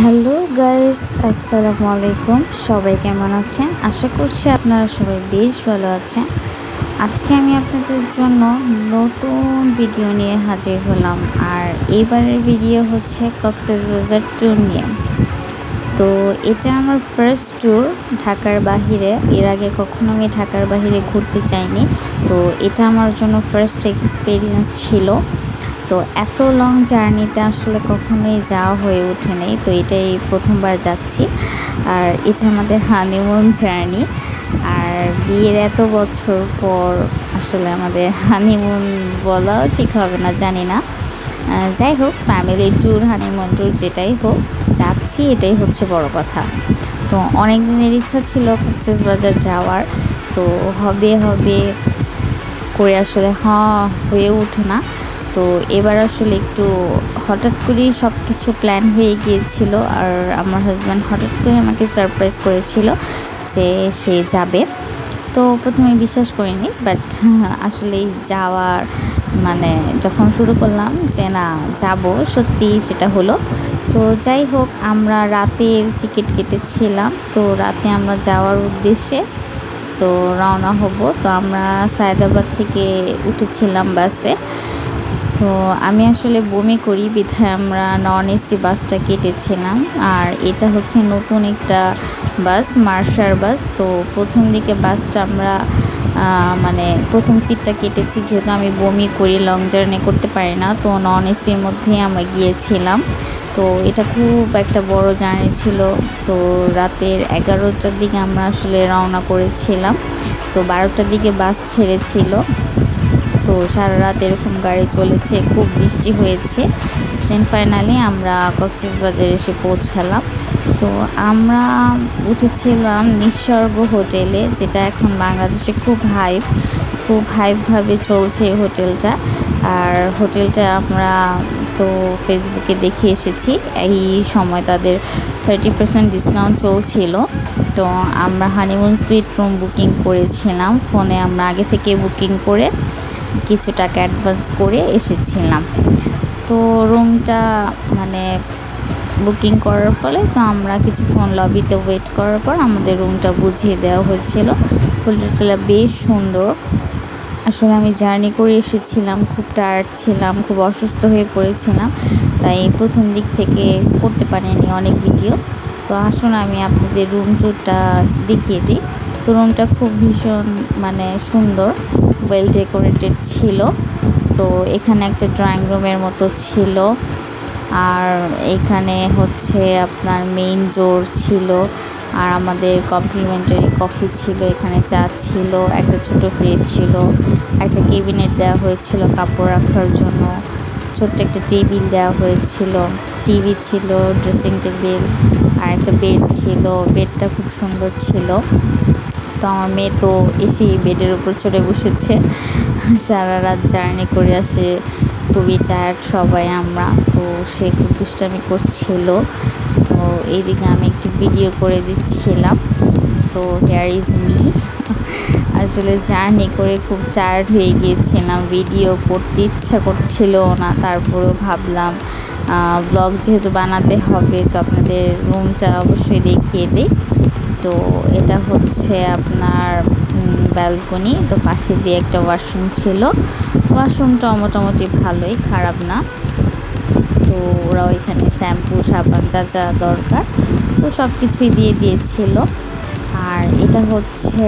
Hello guys, আসসালামু আলাইকুম। সবাই কেমন আছেন? আশা করছি আপনারা সবাই বেশ ভালো আছেন। আজকে আমি আপনাদের জন্য নতুন ভিডিও নিয়ে হাজির হলাম। আর এবারের ভিডিও হচ্ছে কক্সবাজার ট্যুর নিয়ে। তো এটা আমার ফার্স্ট ট্যুর ঢাকার বাহিরে। এর আগে কখনো আমি ঢাকার বাহিরে ঘুরতে চাইনি। তো এটা আমার জন্য ফার্স্ট এক্সপিরিয়েন্স ছিল। তো এত লং জার্নিতে আসলে কখনোই যাওয়া হয়ে ওঠেনি তো এটাই প্রথমবার যাচ্ছি। আর এটা আমাদের হানিমুন জার্নি আর বিয়ের এত বছর পর আসলে আমাদের হানিমুন বলাও ঠিক হবে না, জানি না। যাই হোক ফ্যামিলি ট্যুর হানিমুন ট্যুর যেটাই হোক, যাচ্ছি, এটাই হচ্ছে বড় কথা। তো অনেক দিনের ইচ্ছা ছিল কক্সেস বাজার যাওয়ার। তো হবে হবে করে আসলে হ হয়ে ওঠে না। তো এবার আসলে একটু হঠাৎ করেই সব কিছু প্ল্যান হয়ে গিয়েছিল আর আমার হাজব্যান্ড হঠাৎ করে আমাকে সারপ্রাইজ করেছিল যে সে যাবে। তো প্রথমে বিশ্বাস করিনি বাট আসলে যাওয়ার মানে যখন শুরু করলাম যে না, যাব, সত্যি সেটা হলো। তো যাই হোক, আমরা রাতের টিকিট কেটেছিলাম। তো রাতে আমরা যাওয়ার উদ্দেশ্যে তো রওনা হব। তো আমরা সায়দাবাদ থেকে উঠেছিলাম বাসে। তো আমি আসলে বমি করি, বিধায় আমরা নন এসি বাসটা কেটেছিলাম। আর এটা হচ্ছে নতুন একটা বাস মার্শার বাস। তো প্রথম দিকে বাসটা আমরা মানে প্রথম সিটটা কেটেছি, যেহেতু আমি বমি করি লং জার্নি করতে পারি না। তো নন এসির মধ্যেই আমরা গিয়েছিলাম। তো এটা খুব একটা বড় জার্নি ছিল। তো রাতের এগারোটার দিকে আমরা আসলে রওনা করেছিলাম। তো বারোটার দিকে বাস ছেড়েছিল। তো সারা রাত এরকম গাড়ি চলেছে, খুব বৃষ্টি হয়েছে। দেন ফাইনালি আমরা কক্সিস বাজারে এসে পৌঁছালাম। তো আমরা উঠেছিলাম নিঃসর্গ হোটেলে, যেটা এখন বাংলাদেশে খুব হাইপ খুব হাইপভাবে চলছে এই হোটেলটা। আর হোটেলটা আমরা তো ফেসবুকে দেখে এসেছি, এই সময় তাদের থার্টি পার্সেন্ট ডিসকাউন্ট চলছিল। তো আমরা হানিমুন সুইট রুম বুকিং করেছিলাম ফোনে আমরা আগে থেকে বুকিং করে কিছু টাকা অ্যাডভান্স করে এসেছিলাম। তো রুমটা মানে বুকিং করার ফলে তো আমরা কিছুক্ষণ লবিতে ওয়েট করার পর আমাদের রুমটা বুঝিয়ে দেওয়া হয়েছিল। হোটেলটা বেশ সুন্দর। আসলে আমি জার্নি করে এসেছিলাম, খুব টায়ার্ড ছিলাম, খুব অসুস্থ হয়ে পড়েছিলাম। তাই প্রথম দিক থেকে করতে পারিনি অনেক ভিডিও তো আসুন আমি আপনাদের রুম টুরটা দেখিয়ে দিই। তো খুব ভীষণ মানে সুন্দর ওয়েল ডেকোরেটেড ছিল। তো এখানে একটা ড্রয়িং রুমের মতো ছিল। আর এখানে হচ্ছে আপনার মেইন ডোর ছিল। আর আমাদের কমপ্লিমেন্টারি কফি ছিল, এখানে চা ছিল, একটা ছোট ফ্রিজ ছিল, একটা কেবিনেট দেওয়া হয়েছিল কাপড় রাখার জন্য। ছোট্ট একটা টেবিল দেওয়া হয়েছিল। টিভি ছিল ড্রেসিং টেবিল আর একটা বেড ছিল। বেডটা খুব সুন্দর ছিল। তো আমার মেয়ে তো এসেই বেডের উপর চড়ে বসেছে। সারা রাত জার্নি করে আসে। খুবই টায়ার্ড সবাই, আমরা। তো সে খুব দুষ্টামি করছিল। তো এইদিকে আমি একটু ভিডিও করে দিচ্ছিলাম। তো হেয়ার ইজ মি আসলে জার্নি করে খুব টায়ার্ড হয়ে গিয়েছিলাম। ভিডিও করতে ইচ্ছা করছিল না। তারপরেও ভাবলাম ব্লগ যেহেতু বানাতে হবে, তো আপনাদের রুমটা অবশ্যই দেখিয়ে দিই। তো এটা হচ্ছে আপনার ব্যালকনি তো পাশে দিয়ে একটা ওয়াশরুম ছিল। ওয়াশরুমটা মোটামুটি ভালোই, খারাপ না। তো ওরা ওইখানে শ্যাম্পু সাবান, যা যা দরকার, তো সব কিছুই দিয়ে দিয়েছিল। আর এটা হচ্ছে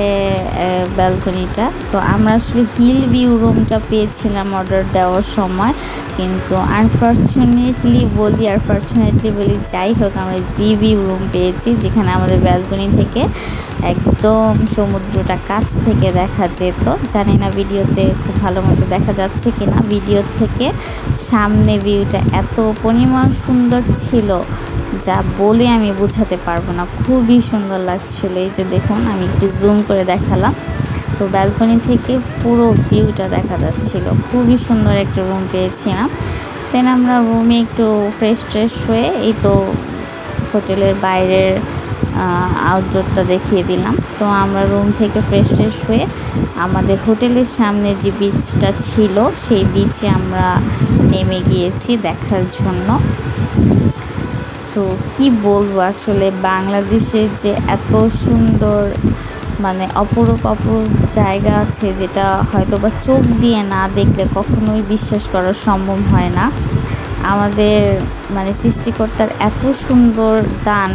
ব্যালকনিটা তো আমরা আসলে হিল ভিউ রুমটা পেয়েছিলাম অর্ডার দেওয়ার সময়। কিন্তু আনফর্চুনেটলি বলি আর ফর্চুনেটলি বলি, যাই হোক, আমরা জি ভিউ রুম পেয়েছি, যেখানে আমাদের ব্যালকনি থেকে একদম সমুদ্রটা কাছ থেকে দেখা যেত। জানি না ভিডিওতে খুব ভালো মতো দেখা যাচ্ছে কিনা। ভিডিও থেকে সামনে ভিউটা এত পরিমাণ সুন্দর ছিল। যা বলে আমি বোঝাতে পারব না। খুবই সুন্দর লাগছিল। এই যে দেখুন, আমি একটু জুম করে দেখালাম। তো ব্যালকনি থেকে পুরো ভিউটা দেখা যাচ্ছিল। খুবই সুন্দর একটা রুম পেয়েছিলাম দেন আমরা রুমে একটু ফ্রেশ ট্রেশ হয়ে এই তো হোটেলের বাইরের আউটডোরটা দেখিয়ে দিলাম। তো আমরা রুম থেকে ফ্রেশ ট্রেশ হয়ে আমাদের হোটেলের সামনে যে বিচটা ছিল, সেই বিচে আমরা নেমে গিয়েছি দেখার জন্য। তো কি বলব আসলে বাংলাদেশে যে এত সুন্দর মানে অপরূপ অপরূপ জায়গা আছে যেটা হয়তো বা চোখ দিয়ে না দেখলে কখনোই বিশ্বাস করা সম্ভব হয় না। আমাদের মানে সৃষ্টিকর্তার এত সুন্দর দান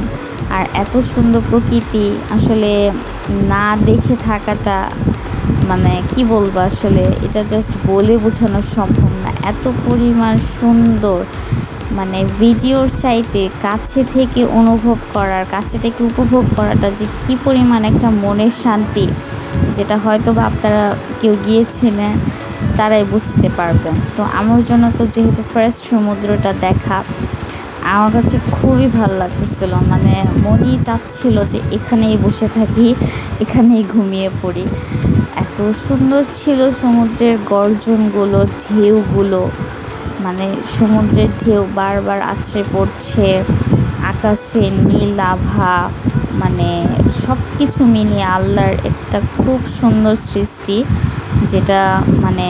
আর এত সুন্দর প্রকৃতি আসলে না দেখে থাকাটা মানে কি বলব আসলে, এটা জাস্ট বলে বোঝানো সম্ভব না। এত পরিমাণ সুন্দর মানে ভিডিওর চাইতে কাছে থেকে অনুভব করার, কাছে থেকে উপভোগ করাটা যে কি পরিমাণ একটা মনের শান্তি, যেটা হয়তো বা আপনারা কেউ গিয়েছিলেন, তারাই বুঝতে পারবেন। তো আমার জন্য তো যেহেতু ফার্স্ট সমুদ্রটা দেখা, আমার কাছে খুবই ভালো লাগতেছিল। মানে মনই চাচ্ছিল যে এখানেই বসে থাকি, এখানেই ঘুমিয়ে পড়ি। এত সুন্দর ছিল সমুদ্রের গর্জনগুলো, ঢেউগুলো। মানে সমুদ্রের ঢেউ বারবার আছড়ে পড়ছে, আকাশে নীল আভা মানে সব কিছু মিলিয়ে আল্লাহর একটা খুব সুন্দর সৃষ্টি, যেটা মানে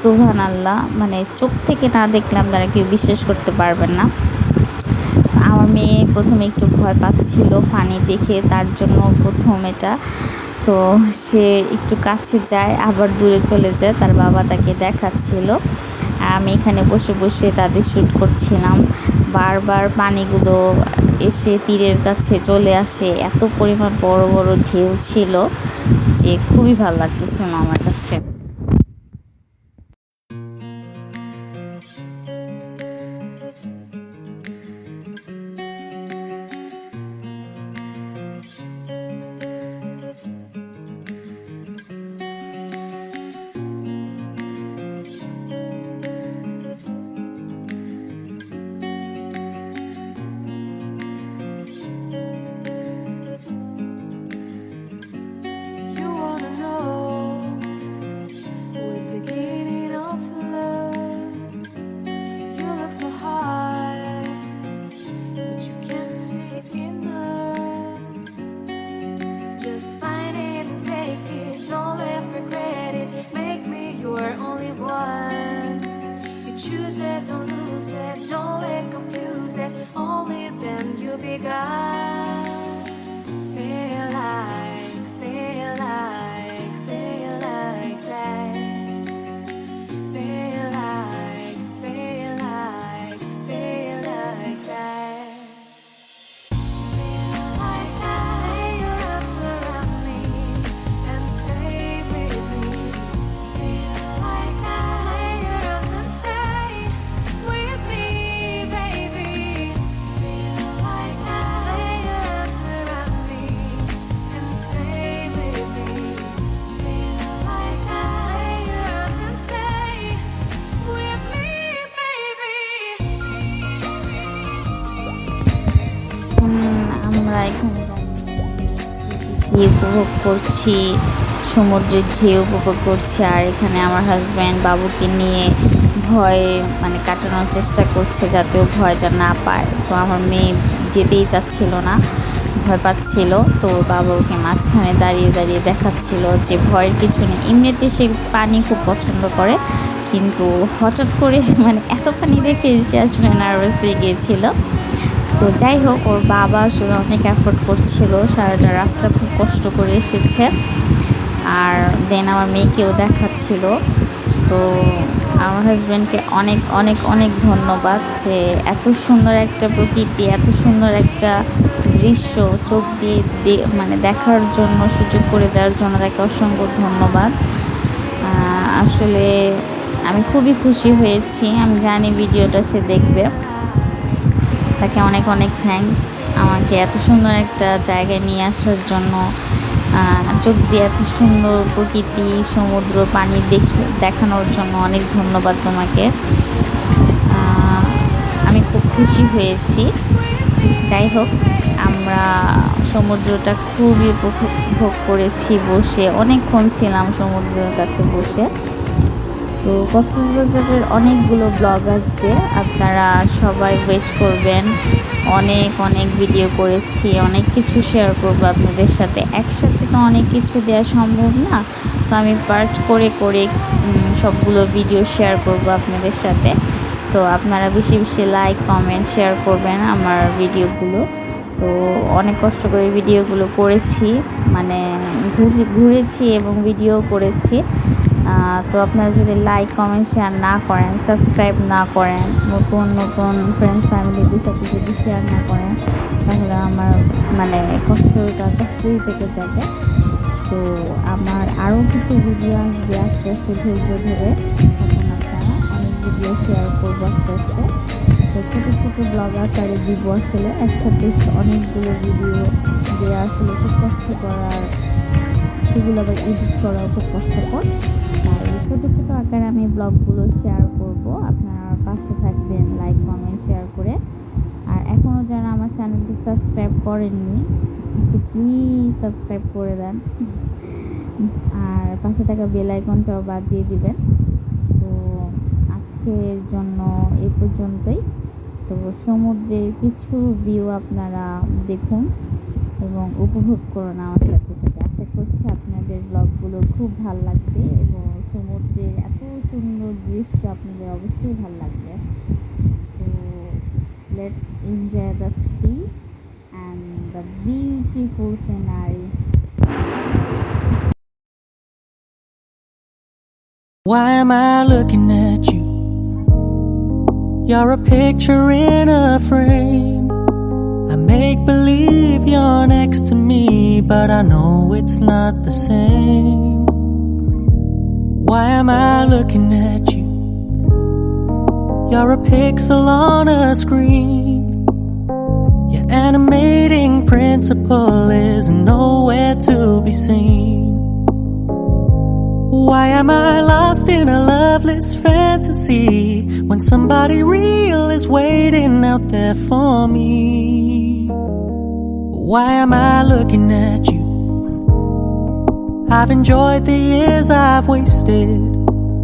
সুহান আল্লাহ মানে চোখ থেকে না দেখলে আপনারা কেউ বিশ্বাস করতে পারবেন না। আমার মেয়ে প্রথমে একটু ভয় পাচ্ছিল পানি দেখে, তার জন্য প্রথম এটা। তো সে একটু কাছে যায়, আবার দূরে চলে যায়, তার বাবা তাকে দেখাচ্ছিল। আমি এখানে বসে বসে তাদের শ্যুট করছিলাম। বারবার পানিগুলো এসে তীরের কাছে চলে আসে। এত পরিমাণ বড় বড় ঢেউ ছিল যে খুবই ভালো লাগতেছিল আমার কাছে। উপভোগ করছি, সমুদ্রের ঢেউ উপভোগ করছি, আর এখানে আমার হাজব্যান্ড বাবুকে নিয়ে ভয় মানে কাটানোর চেষ্টা করছে যাতে ও ভয়টা না পায়। তো আমার মেয়ে যেতেই চাচ্ছিল না, ভয় পাচ্ছিল। তো বাবা ওকে মাঝখানে দাঁড়িয়ে দাঁড়িয়ে দেখাচ্ছিল যে ভয়ের কিছু নেই। এমনিতে সে পানি খুব পছন্দ করে, কিন্তু হঠাৎ করে মানে এত পানি দেখে সে আসলে নার্ভাস হয়ে গিয়েছিল। তো যাই হোক, ওর বাবা আসলে অনেক অ্যাফোর্ড করছিল, সারাটা রাস্তা খুব কষ্ট করে এসেছে। আর দেন আমার মেয়েকেও দেখাচ্ছিল। তো আমার হাজব্যান্ডকে অনেক অনেক অনেক ধন্যবাদ যে এত সুন্দর একটা প্রকৃতি, এত সুন্দর একটা দৃশ্য, চোখ দিয়ে মানে দেখার জন্য, সুযোগ করে দেওয়ার জন্য তাকে অসংখ্য ধন্যবাদ। আসলে আমি খুবই খুশি হয়েছি। আমি জানি ভিডিওটা সে দেখবে। তাকে অনেক অনেক থ্যাঙ্কস আমাকে এত সুন্দর একটা জায়গায় নিয়ে আসার জন্য। চোখ দিয়ে এত সুন্দর প্রকৃতি, সমুদ্র, পানি দেখে, দেখানোর জন্য অনেক ধন্যবাদ তোমাকে। আমি খুব খুশি হয়েছি। যাই হোক, আমরা সমুদ্রটা খুবই উপভোগ করেছি বসে। অনেকক্ষণ ছিলাম সমুদ্রের কাছে বসে। তো কক্সবাজারের অনেকগুলো ব্লগ আসবে আপনারা সবাই ওয়েট করবেন। অনেক অনেক ভিডিও করেছি, অনেক কিছু শেয়ার করব আপনাদের সাথে। একসাথে তো অনেক কিছু দেওয়া সম্ভব না, তো আমি পার্ট করে করে সবগুলো ভিডিও শেয়ার করব আপনাদের সাথে। তো আপনারা বেশি বেশি লাইক কমেন্ট শেয়ার করবেন আমার ভিডিওগুলো তো অনেক কষ্ট করে ভিডিওগুলো করেছি মানে ঘুরে- ঘুরেছি এবং ভিডিও করেছি। তো আপনারা যদি লাইক কমেন্ট শেয়ার না করেন সাবস্ক্রাইব না করেন, নতুন নতুন ফ্রেন্ডস ফ্যামিলিদের সাথে যদি শেয়ার না করেন, তাহলে আমার মানে কষ্টটা কষ্টই থেকে যাবে। তো আমার আরও কিছু ভিডিও আসবে আস্তে আস্তে ধৈর্য ধরে। অনেক ভিডিও শেয়ার করব আস্তে আস্তে। তো ছোটো ছোটো ব্লগ আকারে দিব আসলে। একসাথে অনেকগুলো ভিডিও দেওয়া আসলে খুব কষ্ট করার সেগুলো আবার এডিট করাও খুব কষ্টকর। ছোটো ছোটো আকারে আমি ব্লগগুলো শেয়ার করব। আপনারা পাশে থাকবেন লাইক কমেন্ট শেয়ার করে। আর এখনও যারা আমার চ্যানেলটি সাবস্ক্রাইব করেননি, একটু প্লিজ সাবস্ক্রাইব করে দেন। আর পাশে থাকা বেল আইকনটাও বাজিয়ে দিবেন। তো আজকের জন্য এই পর্যন্তই। তো সমুদ্রের কিছু ভিউ আপনারা দেখুন এবং উপভোগ করুন আমার সাথে। সাথে আশা করছি আপনাদের ব্লগগুলো খুব ভালো লাগবে এবং সমুদ্রের এত সুন্দর দৃশ্য আপনাদের অবশ্যই ভালো লাগবে তো let's enjoy the sea and the beautiful scenery Why am I looking at you? You're a picture in a frame. I make believe you're next to me, but I know it's not the same. Why am I looking at you? You're a pixel on a screen. Your animating principle is nowhere to be seen. Why am I lost in a loveless fantasy when somebody real is waiting out there for me? Why am I looking at you? I've enjoyed the years I've wasted,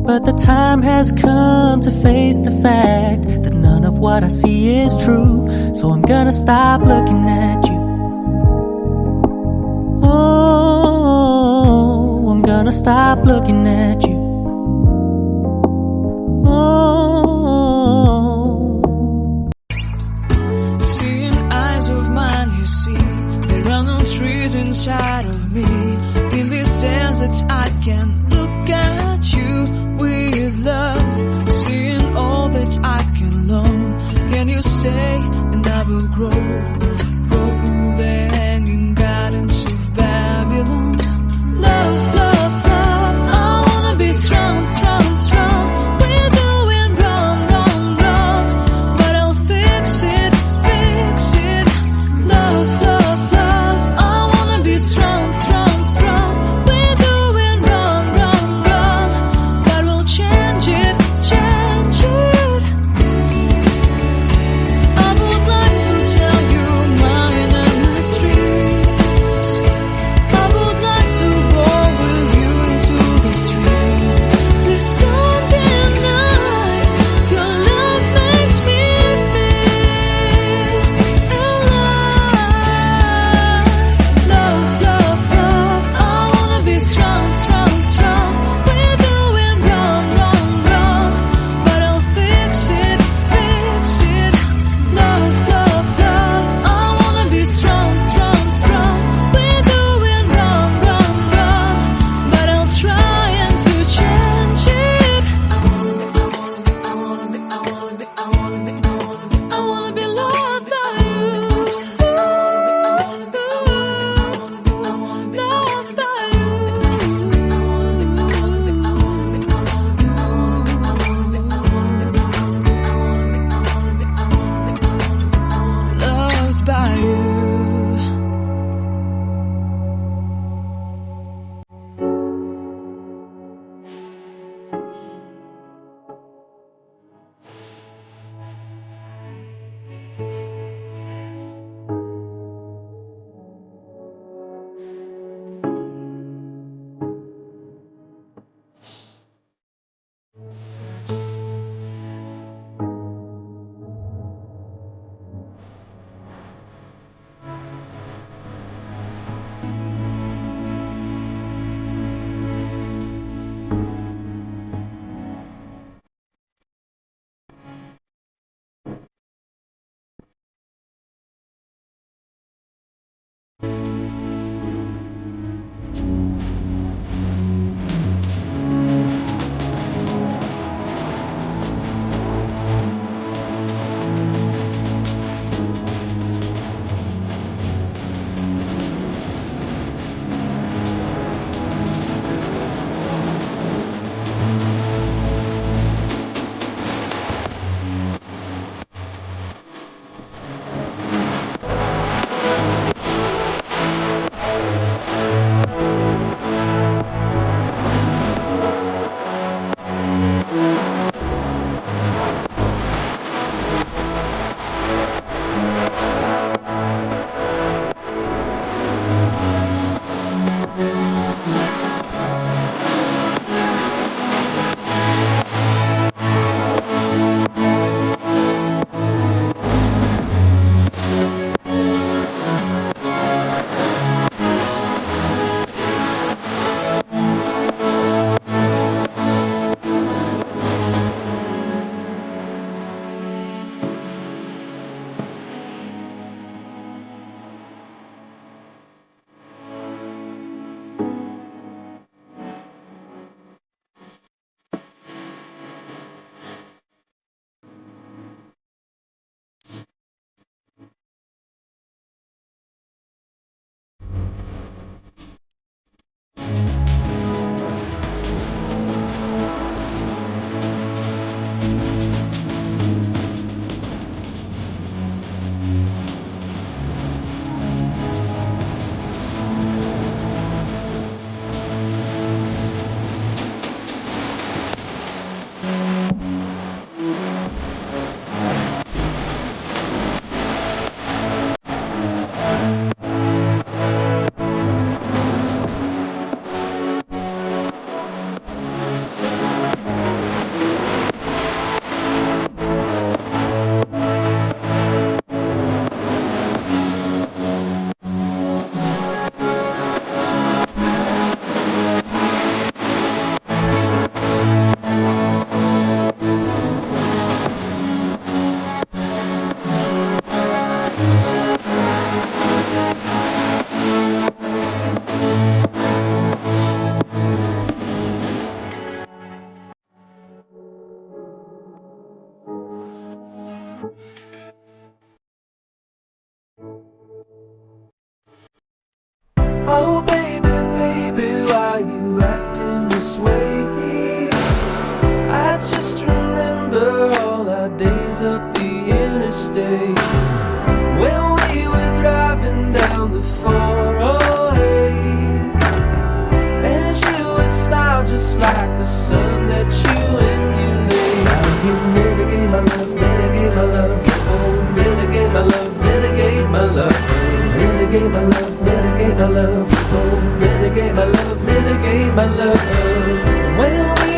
but the time has come to face the fact that none of what I see is true. So I'm gonna stop looking at you. Oh, I'm gonna stop looking at you. Oh, Seeing eyes of mine, you see, there are no trees inside of me. I can up the interstate when we were driving down the 408, and you would smile just like the sun that you emulate. Now you mitigate my love, mitigate my love, oh mitigate my love, mitigate my love, mitigate my love, mitigate my love, oh mitigate my love, mitigate my love. When we